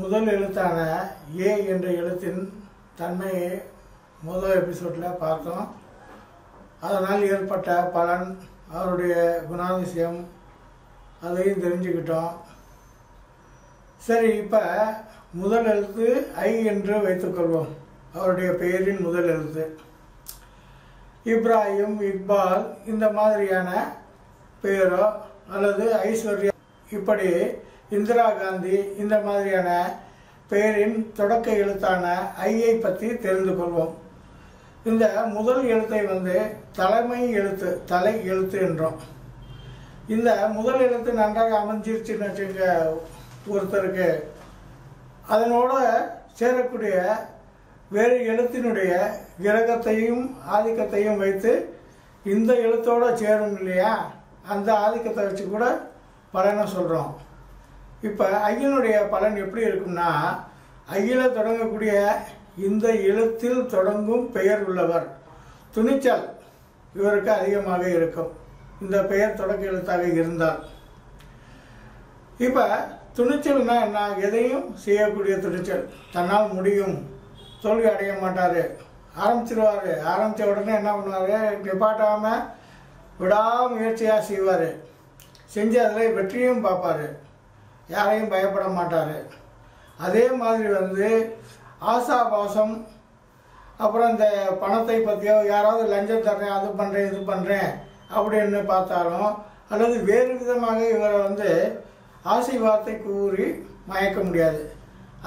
முதல் எழுத்தான ஏ என்ற எழுத்தின் தன்மையை முதல் எபிசோடில் பார்த்தோம். அதனால் ஏற்பட்ட பலன் அவருடைய குணாதிசயம் அதையும் தெரிஞ்சுக்கிட்டோம். சரி இப்போ முதல் எழுத்து ஐ என்று வைத்துக்கொள்வோம் அவருடைய பெயரின் முதல் எழுத்து. இப்ராஹிம் இக்பால் இந்த மாதிரியான பெயரோ அல்லது ஐஸ்வர்யா இப்படி இந்திரா காந்தி இந்த மாதிரியான பெயரின் தொடக்க எழுத்தான ஐயை பற்றி தெரிந்து கொள்வோம். இந்த முதல் எழுத்தை வந்து தலைமை எழுத்து தலை எழுத்து என்றோம். இந்த முதல் எழுத்து நன்றாக அமைஞ்சிருச்சுன்னு வச்சுங்க ஒருத்தருக்கு. அதனோட சேரக்கூடிய வேறு எழுத்தினுடைய கிரகத்தையும் ஆதிக்கத்தையும் வைத்து இந்த எழுத்தோடு சேரும் இல்லையா? அந்த ஆதிக்கத்தை வச்சு கூட பலனை சொல்கிறோம் இப்போ ஐயனுடைய பலன் எப்படி இருக்கும்னா ஐயில தொடங்கக்கூடிய இந்த எழுத்தில் தொடங்கும் பெயர் உள்ளவர். துணிச்சல் இவருக்கு அதிகமாக இருக்கும். இந்த பெயர் தொடக்க எழுத்தாக இருந்தால். இப்போ துணிச்சல்னா என்ன? எதையும் செய்யக்கூடிய துணிச்சல். தன்னால் முடியும். தோல்வி அடைய மாட்டார். ஆரம்பிச்சிருவார். ஆரம்பித்த உடனே என்ன பண்ணுவார்? நிப்பாட்டாமல் விடாமுயற்சியாக செய்வார். செஞ்சு அதில் வெற்றியும் பார்ப்பார். யாரையும் பயப்பட மாட்டார். அதே மாதிரி வந்து ஆசாபாசம் அப்புறம் இந்த பணத்தை பற்றியோ யாராவது லஞ்சம் தர்றேன் அது பண்ணுறேன் இது பண்ணுறேன் அப்படின்னு பார்த்தாலும் அல்லது வேறு விதமாக இவரை வந்து ஆசீர்வாதத்தை கூறி மயக்க முடியாது.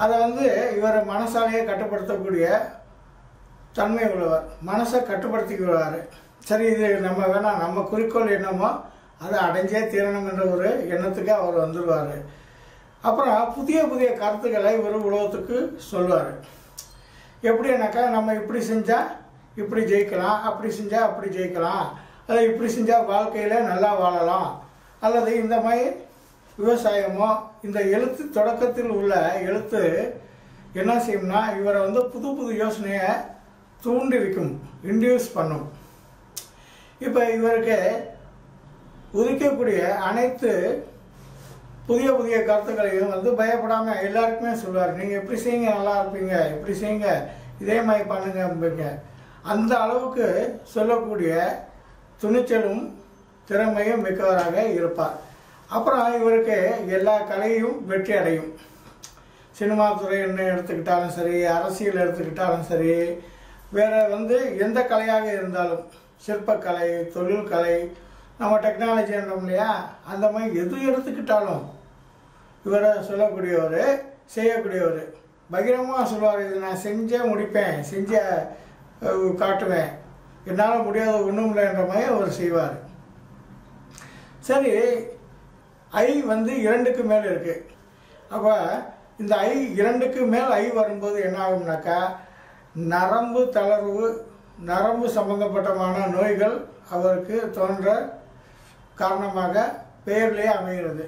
அதை வந்து இவரை மனசாலேயே கட்டுப்படுத்தக்கூடிய தன்மை உள்ளவர். மனசை கட்டுப்படுத்திக்குவார் சரி இது நம்ம வேணாம் நம்ம குறிக்கோள் என்னமோ அதை அடைஞ்சே தீரணும் என்ற ஒரு எண்ணத்துக்கு அவர் வந்துடுவார் அப்புறம் புதிய புதிய கருத்துக்களை இவர் உலகத்துக்கு சொல்லுவார். எப்படின்னாக்கா நம்ம இப்படி செஞ்சால் இப்படி ஜெயிக்கலாம் அப்படி செஞ்சால் அப்படி ஜெயிக்கலாம் அல்லது இப்படி செஞ்சால் வாழ்க்கையில் நல்லா வாழலாம் அல்லது இந்த மாதிரி விவசாயமோ இந்த எழுத்து தொடக்கத்தில் உள்ள எழுத்து என்ன செய்யும்னா இவரை வந்து புது புது யோசனையை தூண்டிருக்கும் இன்டியூஸ் பண்ணும். இப்போ இவருக்கு உதிக்கக்கூடிய அனைத்து புதிய புதிய கருத்துக்களையும் வந்து பயப்படாமல் எல்லாருக்குமே சொல்லுவார். நீங்கள் எப்படி செய்யுங்க நல்லா இருப்பீங்க எப்படி செய்யுங்க இதே மாதிரி பண்ணுங்க அப்படிங்க. அந்த அளவுக்கு சொல்லக்கூடிய துணிச்சலும் திறமையும் மிக்கவராக இருப்பார். அப்புறம் இவருக்கு எல்லா கலையும் வெற்றி அடையும். சினிமா துறைன்னு எடுத்துக்கிட்டாலும் சரி அரசியல் எடுத்துக்கிட்டாலும் சரி வேறு வந்து எந்த கலையாக இருந்தாலும் சிற்பக்கலை தொழில்கலை நம்ம டெக்னாலஜி என்றோம் இல்லையா அந்த மாதிரி எது எடுத்துக்கிட்டாலும் இவரை சொல்லக்கூடியவர் செய்யக்கூடியவர். பகிரமாக சொல்லுவார் இது நான் செஞ்சே முடிப்பேன் செஞ்ச காட்டுவேன். என்னால் முடியாத ஒன்றும் இல்லைன்ற மாதிரி அவர் செய்வார். சரி ஐ வந்து இரண்டுக்கு மேல் இருக்குது அப்போ இந்த ஐ இரண்டுக்கு மேல் ஐ வரும்போது என்ன ஆகும்னாக்கா நரம்பு தளர்வு நரம்பு சம்பந்தப்பட்டமான நோய்கள் அவருக்கு தோன்ற காரணமாக பெயர்லேயே அமைகிறது.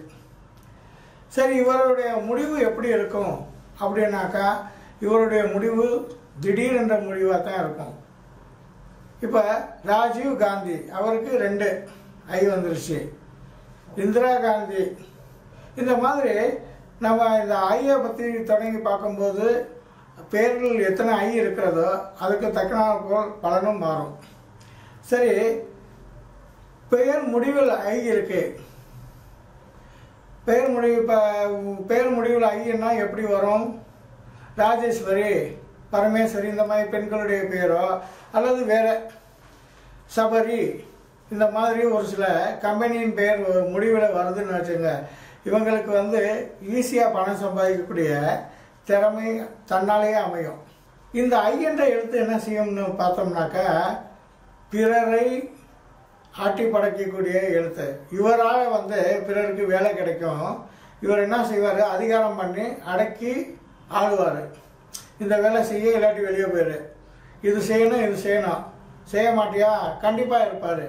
சரி இவருடைய முடிவு எப்படி இருக்கும்? அப்படின்னாக்கா இவருடைய முடிவு திடீரென்ற முடிவாக தான் இருக்கும். இப்போ ராஜீவ் காந்தி அவருக்கு ரெண்டு ஐ வந்துருச்சு. இந்திரா காந்தி. இந்த மாதிரி நம்ம இந்த ஐயை பற்றி தொடங்கி பார்க்கும்போது பேர்கள் எத்தனை ஐ இருக்கிறதோ அதுக்கு தக்கன போல் பலனும் மாறும். சரி பெயர் முடிவில் ஐ இருக்குது பெயர் முடிவு இப்போ பெயர் முடிவில் ஐயன்னா எப்படி வரும்? ராஜேஸ்வரி பரமேஸ்வரி இந்த மாதிரி பெண்களுடைய பெயரோ அல்லது வேறு சபரி இந்த மாதிரி ஒரு சில கம்பெனியின் பெயர் முடிவில் வருதுன்னு வச்சுங்க இவங்களுக்கு வந்து ஈஸியாக பணம் சம்பாதிக்கக்கூடிய திறமை தன்னாலேயே அமையும். இந்த ஐ என்ற எழுத்து என்ன செய்யும்னு பார்த்தோம்னாக்கா பிறரை ஆட்டி படைக்கக்கூடிய எழுத்து. இவரால் வந்து பிறருக்கு வேலை கிடைக்கும். இவர் என்ன செய்வார்? அதிகாரம் பண்ணி அடக்கி ஆளுவார் இந்த வேலை செய்ய இல்லாட்டி வெளியே போயிரு. இது செய்யணும் இது செய்யணும். செய்ய மாட்டியா? கண்டிப்பாக இருப்பார்.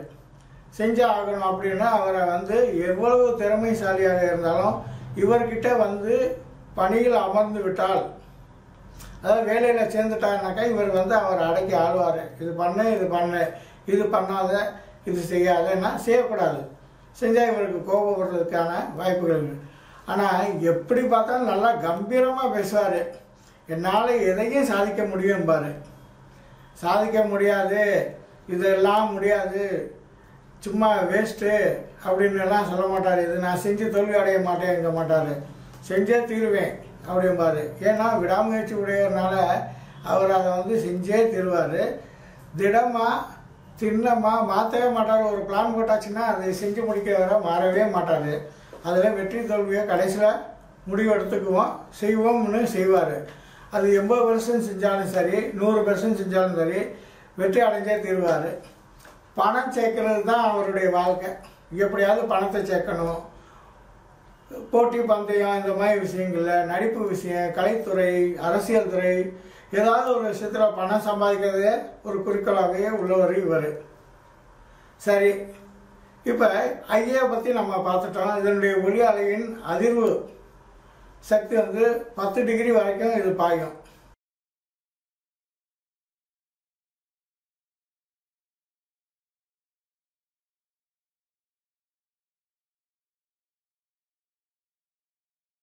செஞ்சே ஆகணும் அப்படின்னா அவரை வந்து எவ்வளவு திறமைசாலியாக இருந்தாலும் இவர்கிட்ட வந்து பணியில் அமர்ந்து விட்டால் அதாவது வேலையில் சேர்ந்துட்டாருனாக்கா இவர் வந்து அவர் அடக்கி ஆளுவார் இது பண்ணு இது பண்ணு. இது பண்ணாத இது செய்யாதுன்னா செய்யக்கூடாது. செஞ்சால் இவருக்கு கோபம் வர்றதுக்கான வாய்ப்புகள் ஆனால் எப்படி பார்த்தாலும் நல்லா கம்பீரமாக பேசுவார். என்னால் எதையும் சாதிக்க முடியும் பாரு சாதிக்க முடியாது. இதெல்லாம் முடியாது. சும்மா வேஸ்ட்டு அப்படின்னு எல்லாம் சொல்ல மாட்டார். இது நான் செஞ்சு தோல்வி அடைய மாட்டேங்க மாட்டார். செஞ்சே தீருவேன் அப்படிம்பாரு. ஏன்னா விடாமுயற்சி உடையறனால அவர் அதை வந்து செஞ்சே தீருவார். திடமாக திண்ணமாக மாற்றவே மாட்டார். ஒரு பிளான் போட்டாச்சுன்னா அதை செஞ்சு முடிக்க வர மாறவே மாட்டார். அதில் வெற்றி தோல்வியை கடைசியில் முடிவு எடுத்துக்குவோம் செய்வோம்னு செய்வார். அது எண்பது பர்சன்ட் செஞ்சாலும் சரி நூறு பர்சன்ட் செஞ்சாலும் சரி வெற்றி அடைஞ்சே தீருவார். பணம் சேர்க்கறது தான் அவருடைய வாழ்க்கை. எப்படியாவது பணத்தை சேர்க்கணும். போட்டி பந்தயம் இந்த மாதிரி விஷயங்களில் நடிப்பு விஷயம் கலைத்துறை அரசியல் துறை ஏதாவது ஒரு விஷயத்தில் பணம் சம்பாதிக்கிறதே ஒரு குறிக்கோளாகவே உள்ளவர் இவர். சரி இப்போ ஐஏ பற்றி நம்ம பார்த்துட்டோம். இதனுடைய ஒளி அலையின் அதிர்வு சக்தி வந்து பத்து டிகிரி வரைக்கும் இது பாயும்.